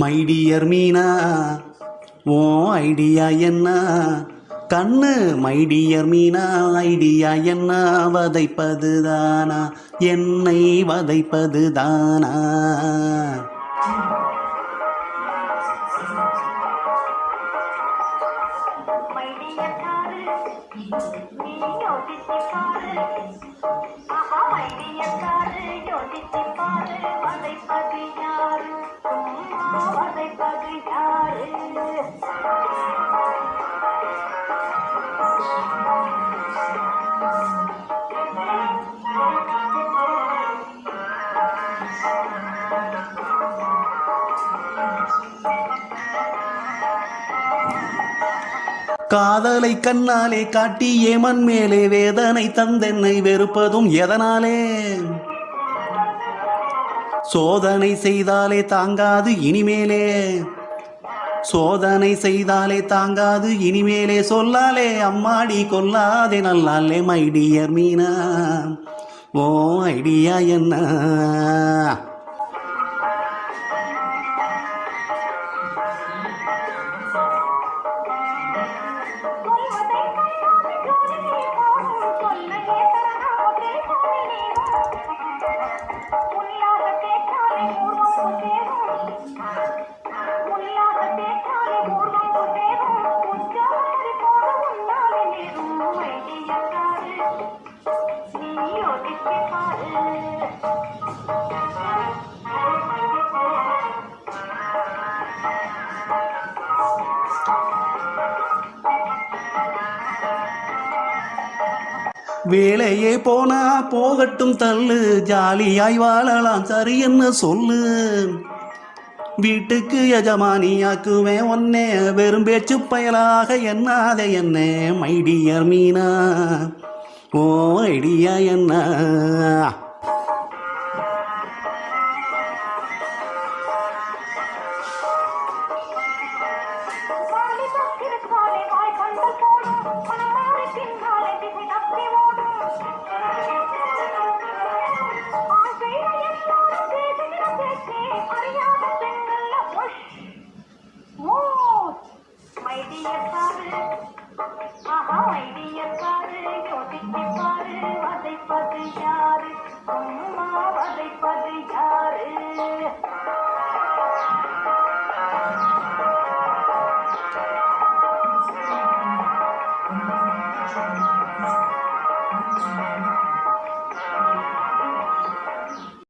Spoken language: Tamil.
மைடியர் மீனா ஓ ஐடியா என்ன கண்ணு மைடியர் மீனா ஐடியா என்ன வதைப்பது தானா என்னை வதைப்பது தானா வதைப்பது யாரு? வதைப்பது யாரு? காதலை கண்ணாலே காட்டி ஏமன் மேலே வேதனை தந்தென்னை வெறுப்பதும் எதனாலே? சோதனை செய்தாலே தாங்காது இனிமேலே. சோதனை செய்தாலே தாங்காது இனிமேலே சொல்லாலே அம்மாடி கொல்லாதே நல்லாலே மைடியர் மீனா. ஓ ஐடியா என்ன? வேலையே போனா போகட்டும் தள்ளு ஜாலியாய் வாழலாம் சரி என்ன சொல்லு? வீட்டுக்கு எஜமானியாக்குவேன் ஒன்னே வெறும் பேச்சு பயலாக என்னாத என்ன மைடியர் மீனா. ஓ ஐடியா என்ன